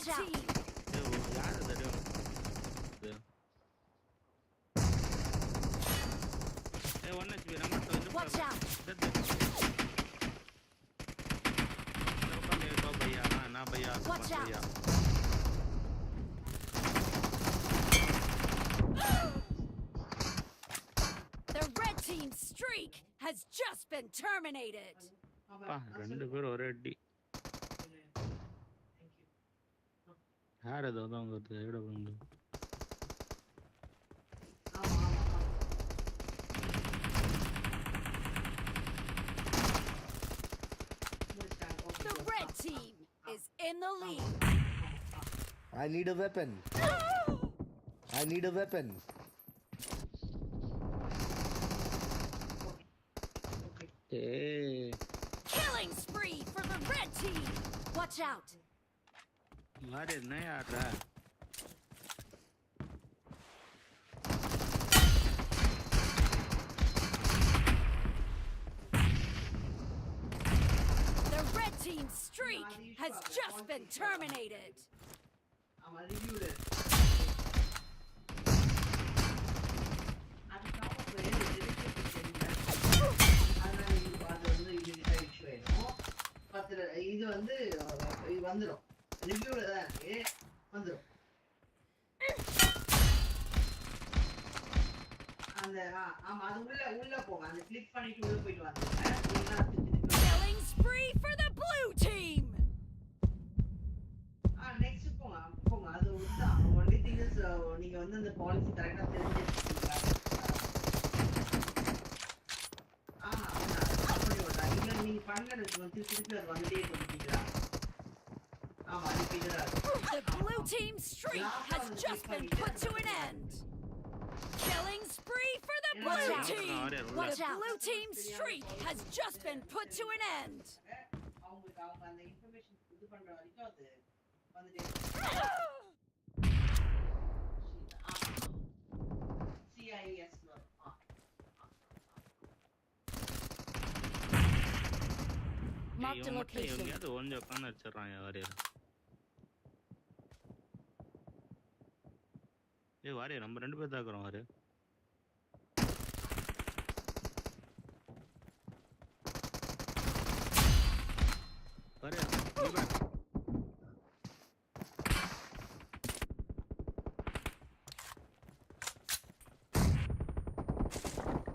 red team. ஏய், ஓ, யார் அது அடி வாங்க? இது. ஏய், one HP, நம்ம கிட்ட வந்து Watch பாரு. out. செத்து. இந்த பக்கம் ஏ, தோ பையா, நான் நான் பையா, அது Watch மத் out. Bhaiya. The red team's streak has just been terminated. அப்பா, ரெண்டு பேரும் ஒரே அடி யார் அது வந்து அவங்க தேட வந்து The red team is in the lead. I need a weapon. I need a weapon. ஏய் Killing spree for the red team. Watch out. யார் என்ன யாரா The red team's streak has just been terminated. பத்து இது வந்து இது வந்துடும் ரிவ்யூல தான் இருக்கு வந்துடும் அந்த ஆ, ஆமா அது உள்ள உள்ள போங்க அந்த கிளிக் பண்ணிட்டு உள்ள போயிட்டு வந்துருங்க Killing spree for the blue team. ஆ நெக்ஸ்ட் போங்க போங்க. அது உதான் ஒன்லி திங் இஸ் நீங்க வந்து அந்த பாலிசி கரெக்டா தெரிஞ்சு ஆ அப்படி விட்டாங்க இல்ல நீங்க பண்ணது வந்து திருப்பி அது வந்துட்டே இருக்கு The blue team streak has just been put to an end. Killing spree for the blue team. Watch out. Blue team streak has just been put to an end. Marked a location. ஏய் warrior நம்ம ரெண்டு பேர் தாக்குறோம் warrior warrior இங்க பாரு.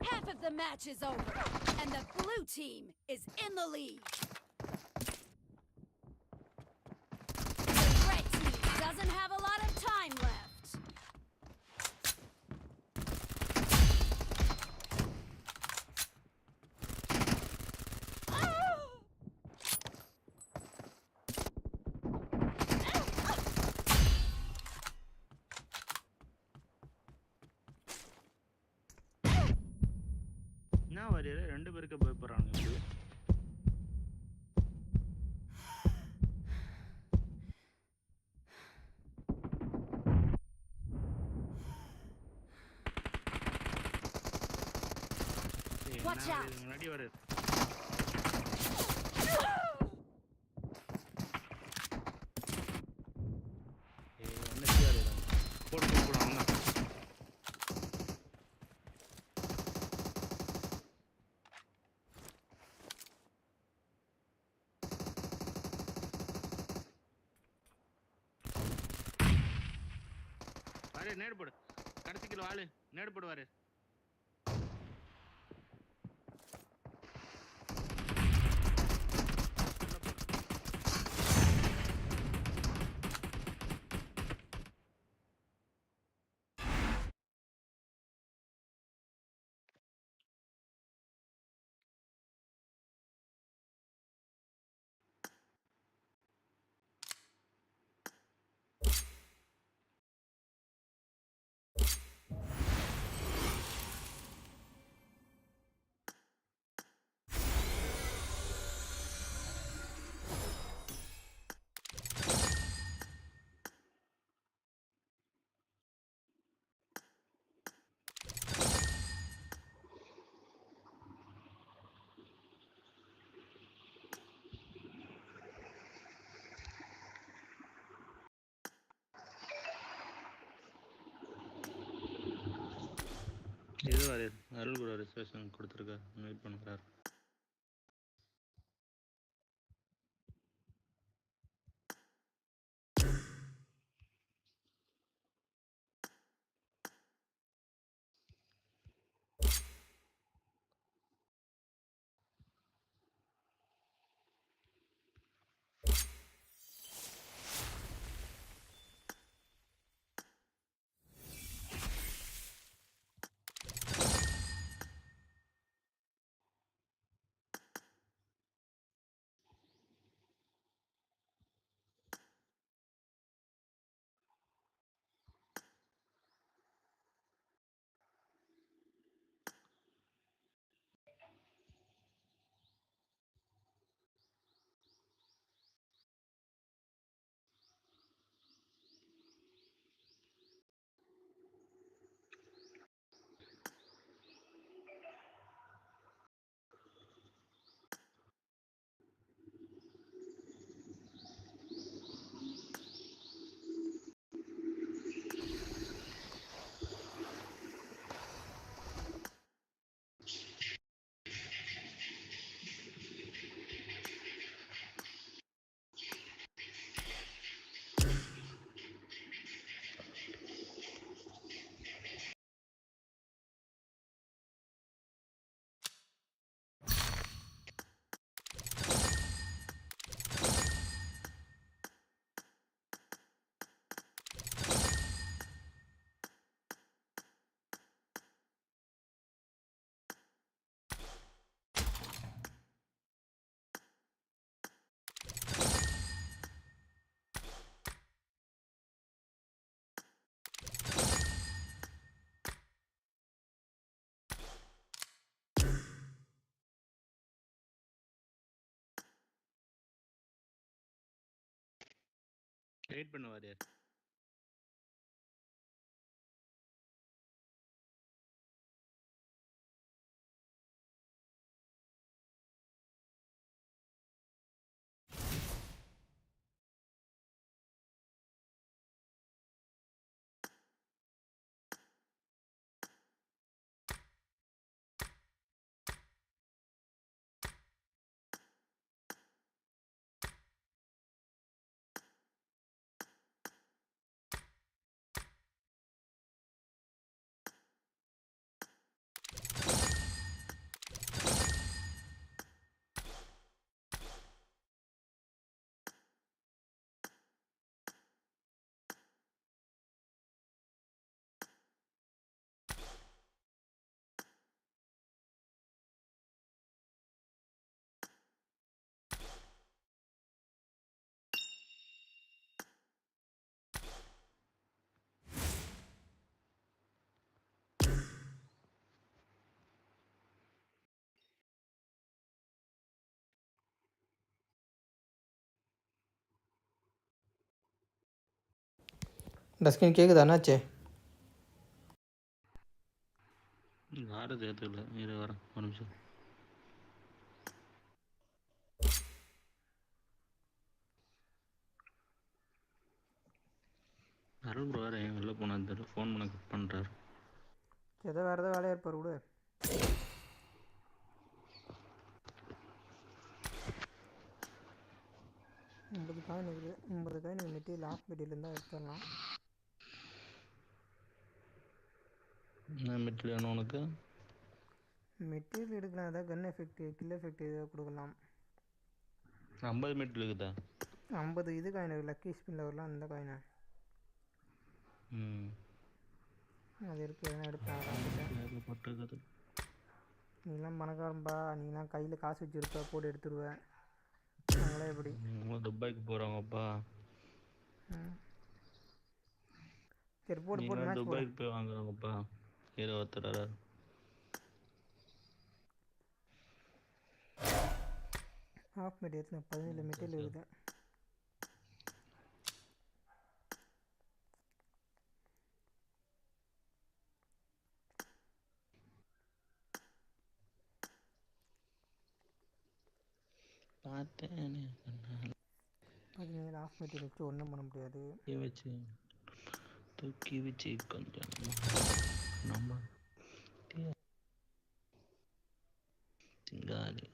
Half of the match is over, and the blue team is in the lead. Warrior ரெண்டு பேருக்கு பயப்படுறாங்க இப்படி முன்னாடி வாரியர் ஏய், ஒண்ணு கீழே வாரியர். போடு போடு போடு அவங்க வாரு நேடு போடு பக்கத்துல வாளு இது வேறு அருள் கூட ரிசர்வேஷன் கொடுத்துருக்காரு வெயிட் பண்ணுறாரு. வெயிட் பண்ணுவார். டஸ்கின் கேட்குதா என்னாச்சு? யாரும் சேர்த்துல இரு வரேன் ஒரு நிமிஷம். அருள் ப்ரோ வேறு என் வெளில போனால் தெரியல ஃபோன் பண்ண கட் பண்ணுறாரு ஏதோ வேறு ஏதோ வேலையாக இருப்பார் விடு. ஐம்பது காயின் இருக்குது ஐம்பது காயின் மெட்டீரியல் ஆஃப் மெட்டீரியல் தான் எடுத்துடலாம். என்ன மெட்டீரியல் வேணும் உனக்கு? மெட்டீரியல் எடுக்கலாம். ஏதாவது கன் எஃபெக்ட் கில் எஃபெக்ட் ஏதாவது கொடுக்கலாம். ஐம்பது மெட்டீரியல் இருக்குதா? ஐம்பது இது காயின் லக்கி ஸ்பின்ல வரலாம் அந்த காயினை ம். அது இருக்கு. எதனா எடுப்பேன் ஏகப்பட்டிருக்குது நீலாம் பணக்காரன்பா நீலாம் கையில் காசு வச்சுருப்ப. போட்டு எடுத்துருவேன் நாங்களே எப்படி? துபாய்க்கு போகிறாங்கப்பா. சரி போட்டு போட்டு நீங்களும் மேட்ச் போடு. துபாய்க்கு போய் வாங்குறாங்கப்பா இருபத்தராறு ஆஃப் மெட்டீரியல் பதினேழு மெட்டீரியல் இருக்குது பார்த்தேன் பதினேழு ஆஃப் மெட்டீரியல் வச்சு ஒன்றும் பண்ண முடியாது. தூக்கி வச்சு தூக்கி வச்சு கொஞ்சம். சிங்காரி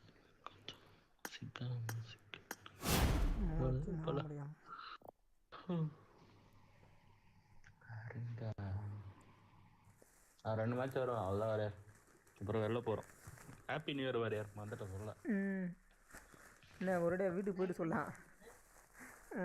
சிங்கம் மூச்சு நம்ப ரெண்டு மேட்ச் வரும். அவ்வளோதான் வரையார் அப்புறம் வெளில போகிறோம் ஹாப்பி நியூ இயர் வரையார் வந்துட்டேன் சொல்ல இல்லை ஒரு வீட்டுக்கு போயிட்டு சொல்லலாம். ஆ.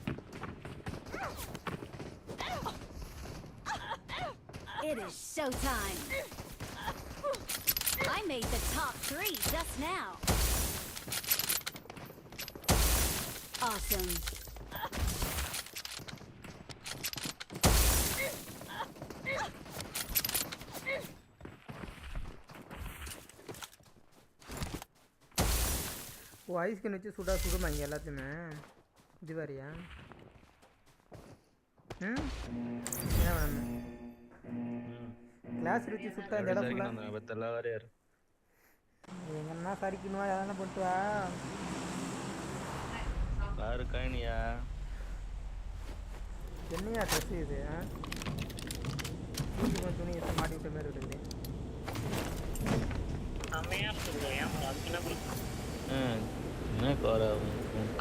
It is showtime. I made the top three just now. Awesome. ஓ ஐஸ்கிரீம் வச்சு சுடா சுடுமா இங்கே எல்லாத்தையுமே இது வேறையா ம் என்ன வேணும் கிளாஸ் வச்சு சுட்டா இந்த இடம் ஃபுல்லாக பத்தெல்லா வரையார் எங்கன்னா சரிக்கணுவா எதனா பண்ணிட்டு வா. யாரு கைனியா என்னையா ட்ரெஸ் இது துணி எடுத்து மாட்டி விட்ட மாதிரி இருக்குது.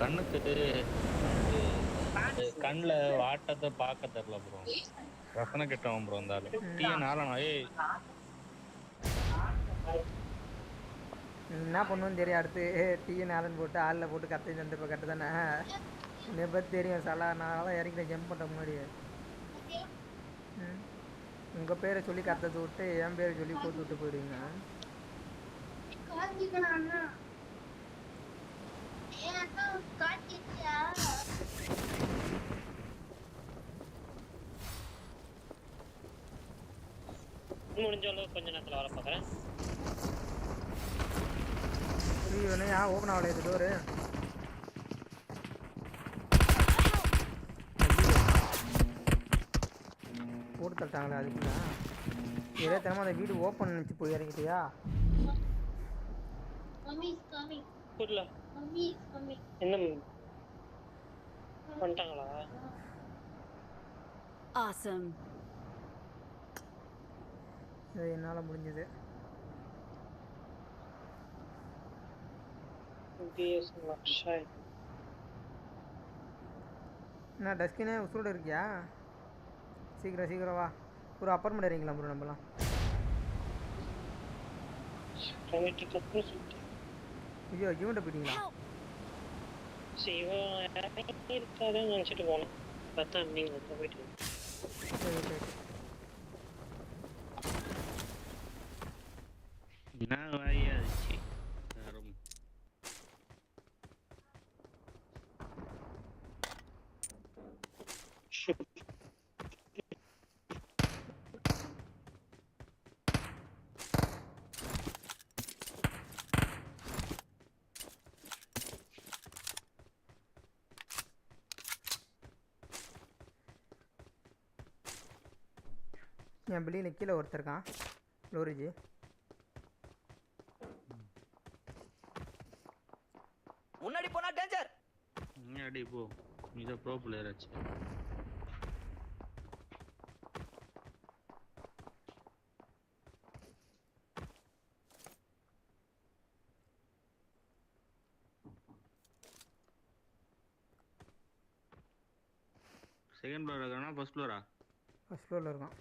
கண்ணுக்கு கண்ணில் வாட்டத்தை பார்க்க தெரில ப்ரோ. ரசனை கெட்டவன் ப்ரோ இருந்தாலும். டீ நாளனா ஏய் என்ன பண்ணுவோன்னு தெரியும் அடுத்து. டீயை நேரம் போட்டு ஆளில் போட்டு கத்தை தந்துருப்ப கட்டு தானே பற்றி தெரியும் சலா. நான் இறங்கிட்டேன் ஜம்ப் பண்ணுற முன்னாடி ம் உங்கள் பேரை சொல்லி கத்தத்தை விட்டு என் பேரை சொல்லி போட்டு விட்டு போயிடுவீங்க. ஏன் முடிஞ்ச அளவுக்கு கொஞ்ச நேரத்தில் வர பார்க்குறேன் ஏன் ஓப்பன் ஆகல இது டோரு போட்டு தட்டாங்களே அதுக்குள்ள. இதே தினமும் அந்த வீடு ஓப்பன் நினச்சி போய் இறங்கிட்டியா? புரியல. என்ன வந்துட்டாங்களா Awesome. இது என்னால் முடிஞ்சது. என்ன டஸ்கினே உசுரோட இருக்கியா? சீக்கிரம் சீக்கிரம் வா. ஒரு அப்பார்ட்மெண்ட் இறங்கிக்கலாம் ப்ரோ நம்மலாம். ஐயோ இவன்ட்ட போயிட்டீங்களா? இருக்காதுன்னு நினச்சிட்டு போனேன். பார்த்தா நீங்கள் போயிட்டு நான் ஓகே ஓகே வாயாச்சு என் பில்டிங்கில் கீழே ஒருத்தர் இருக்கான். லோரிஜி. ப்ரோ போ ப்ரோ பிளேயர் ஆச்சு. செகண்ட் ஃப்ளோர் இருக்கானா? ஃபர்ஸ்ட் ஃப்ளோரா ஃபர்ஸ்ட் ஃப்ளோரில் இருக்கான்.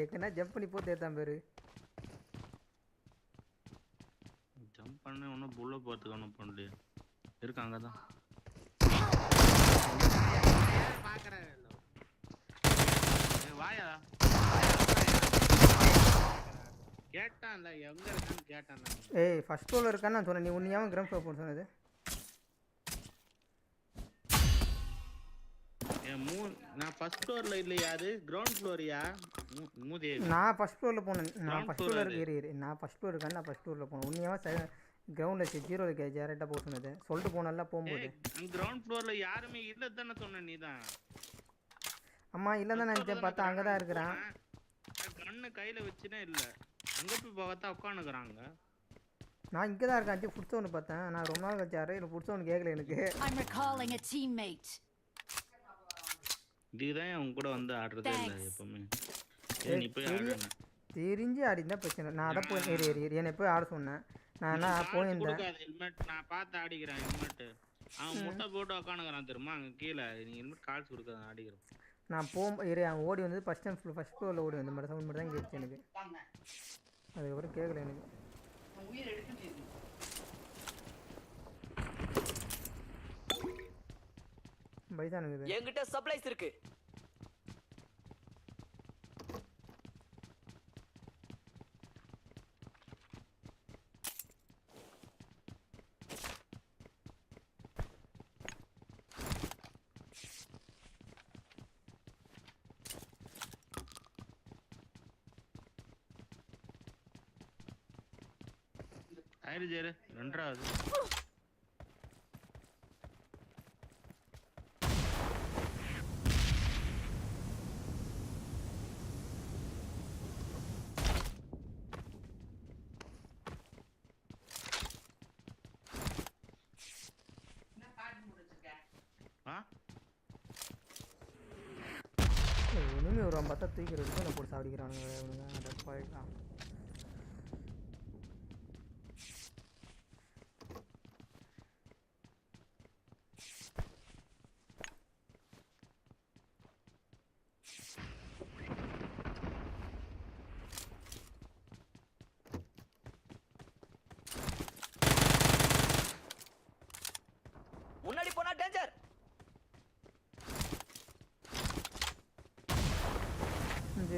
ஏற்கனவே ஜம்ப் பண்ணி போட்டு ஏற்றான் பேர் ஜம்ப் பண்ண ஒன்றும் புல்ல போகிறதுக்கு ஒன்றும் பண்ணலையே இருக்காங்க தான் வாயா. கேட்டான்ல எங்க இருக்கான்னு கேட்டான் ஏய் ஃபஸ்ட் ஃப்ளோரில் இருக்கான்னு நான் சொன்னேன். நீ உன்னையாவும் கிரவுண்ட் ஃப்ளோர் போட சொன்னது. நான் ஃபர்ஸ்ட் ஃப்ளோர்ல இல்லையா அது? கிரவுண்ட் ஃப்ளோரியா மூதே நான் ஃபஸ்ட் ஃப்ளோரில் போனேன். நான் floor ஃப்ளோரில் அது. இரு இரு. நான் ஃபஸ்ட் ஃப்ளோர் இருக்கேன் நான் ஃபஸ்ட் ஃப்ளோரில் போனேன். உண்மையாக கிரவுண்டில் ஜீரோ இருக்கே டேரெக்டாக போக சொன்னது சொல்லிட்டு போனல போகும்போது. கிரவுண்ட் ஃப்ளோர்ல யாருமே இல்ல தானே சொன்ன நீதான். அம்மா இல்லை தான் நினச்சேன். பார்த்தா அங்கே தான் இருக்கிறான். கண்ணு கையில வச்சுனே இல்ல. அங்க போய் பார்த்தா உட்காந்துக்கிறாங்க நான் இங்கே தான் இருக்கேன் ஃபுட் ஒன்று பார்த்தேன். நான் ரொம்ப நாள் கழிச்சாரு எனக்கு ஃபுட் ஒன்று கேட்கல எனக்கு. I'm recalling a teammate. இதுதான் அவங்க கூட வந்து ஆடுறதே இல்ல. எப்பவுமே. நீ போய் சரி. தெரிஞ்சு ஆடிந்தா பிரச்சனை. நான் அதான் போய் ஏறி ஏறி ஏறி என்னை போய் ஆட சொன்னேன். நான் என்ன போயிருந்தேன் ஹெல்மெட். நான் பார்த்து ஆடிக்கிறேன் ஹெல்மெட் அவன் முட்டை போட்டு உட்காந்துக்கிறான் தெரியுமா? அங்க கீழே. நீ ஹெல்மெட் கால்ஸ் கொடுக்காத ஆடிக்கிறேன். நான் போகும் ஏறி அவன் ஓடி வந்து ஃபஸ்ட் டைம் ஃபஸ்ட் ஃப்ளோரில் ஓடி வந்த மாதிரி சவுண்ட் மட்டும் தான் கேட்டுச்சு எனக்கு. அதுக்கப்புறம் கேட்கல எனக்கு. உன் உயிர் எடுக்க முடியுது. பைசான் இருக்குது என்கிட்ட சப்ளைஸ் இருக்கு. ஆயிடுச்சு ஏறு. ரெண்டாவது என்ன ஒரு பார்த்தா தூக்கிறதுக்கு நான் போட்டு சாப்பிடிக்கிறானுங்க இவனுங்க அட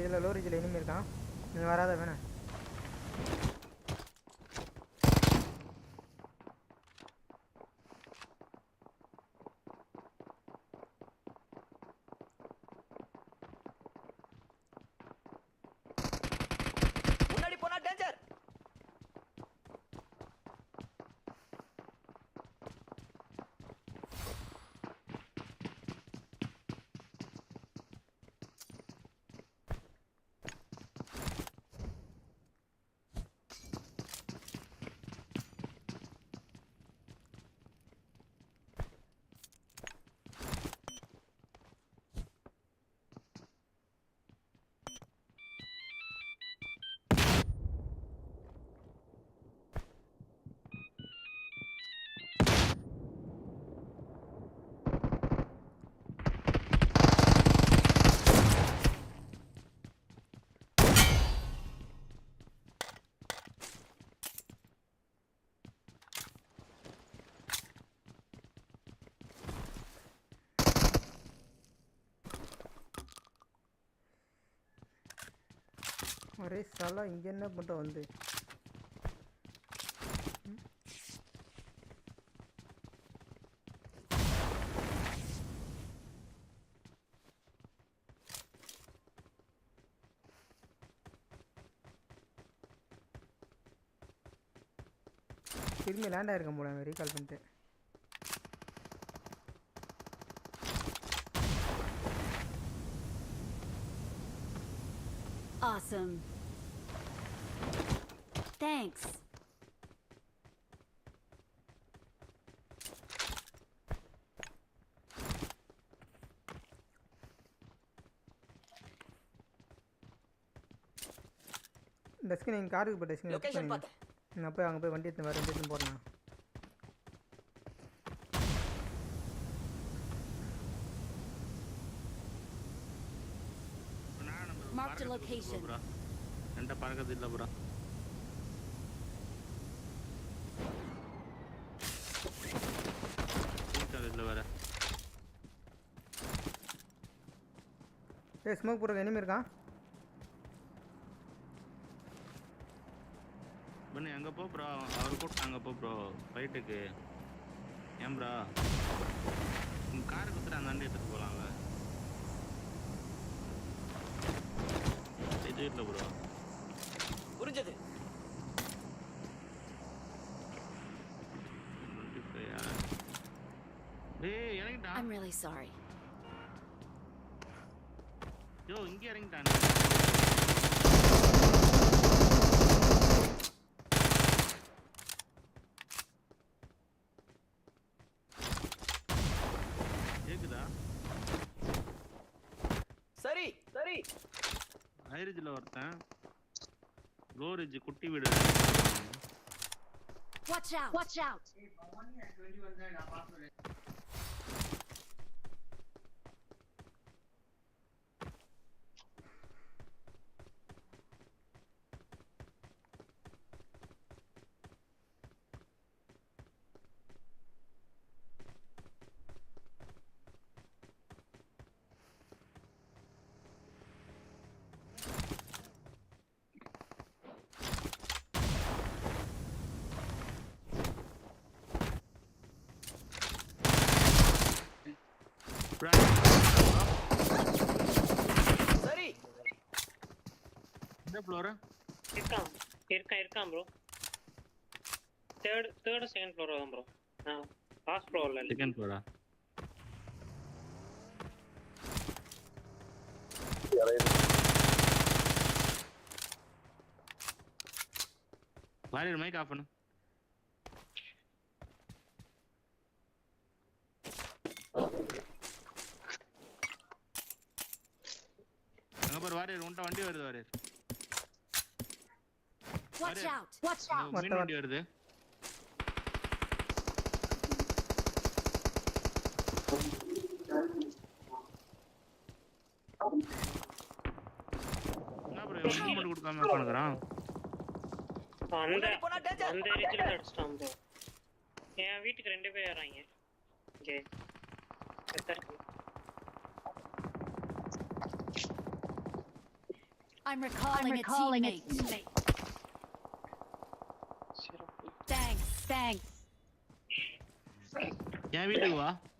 இதில் லோரிஜில் இனிமே இருக்கான் நீ வராத வேணாம் ஒரே சலா இங்கே என்ன பண்ணிட்டு வந்து திரும்பி லேண்ட் ஆயிருக்க போல ரீகால் பண்ணிட்டு Awesome. Thanks. டஸ்க்கு நீங்கள் காருக்கு போய் டஸ்க்கு லொகேஷன் பார்த்தேன் நான் போய் அங்கே போய் வண்டி எடுத்து வர வண்டி எடுத்து பறக்கறது location. bro. என்கிட்ட பறக்கிறது இல்ல ப்ரோ ஏய் ஸ்மோக் போடுறது எனிமி இருக்கான் பண்ணு எங்க போ ப்ரோ அவர் கூப்பிட்டாங்க போ ப்ரோ ஃபைட்டுக்கு ஏன் ப்ரா உங்கள் காரை கொடுத்துட்டு அந்த வண்டி எடுத்துட்டு போகலாம்ல இது இல்லை ப்ரோ புரிஞ்சது. டேய் எனக்கு I'm really sorry. யோ இங்க இறங்கிட்டான் கேக்குதா சரி சரி ஹைரிஜ்ல ஒருத்தன் லோரிஜ் குட்டி வீடு Watch out! Watch out! சரி இந்த ஃப்ளோர் இருக்கான். இருக்கான் இருக்கான் bro third third second floor தான் ப்ரோ ஆ லாஸ்ட் ஃப்ளோரில் செகண்ட் ஃப்ளோரா வாரியர் மைக் ஆஃப் பண்ணு அங்க பாரு வாரியர் உன்ட்ட வண்டி வருது warrior Watch Varya. out! Watch out! அங்க மீன் வண்டி வருது என்ன ப்ரோ இவன் மட்டும் கொடுக்காம உட்காந்துக்கிறான் அந்த முன்னாடி போனா danger. அந்த ஏரியாச்சில் அடிச்சிட்டான் ப்ரோ என் வீட்டுக்கு ரெண்டு பேர் வராங்க இங்கே செத்தா இருக்கு I'm recalling, recalling a a teammate. என் வீட்டுக்கு வா ஆ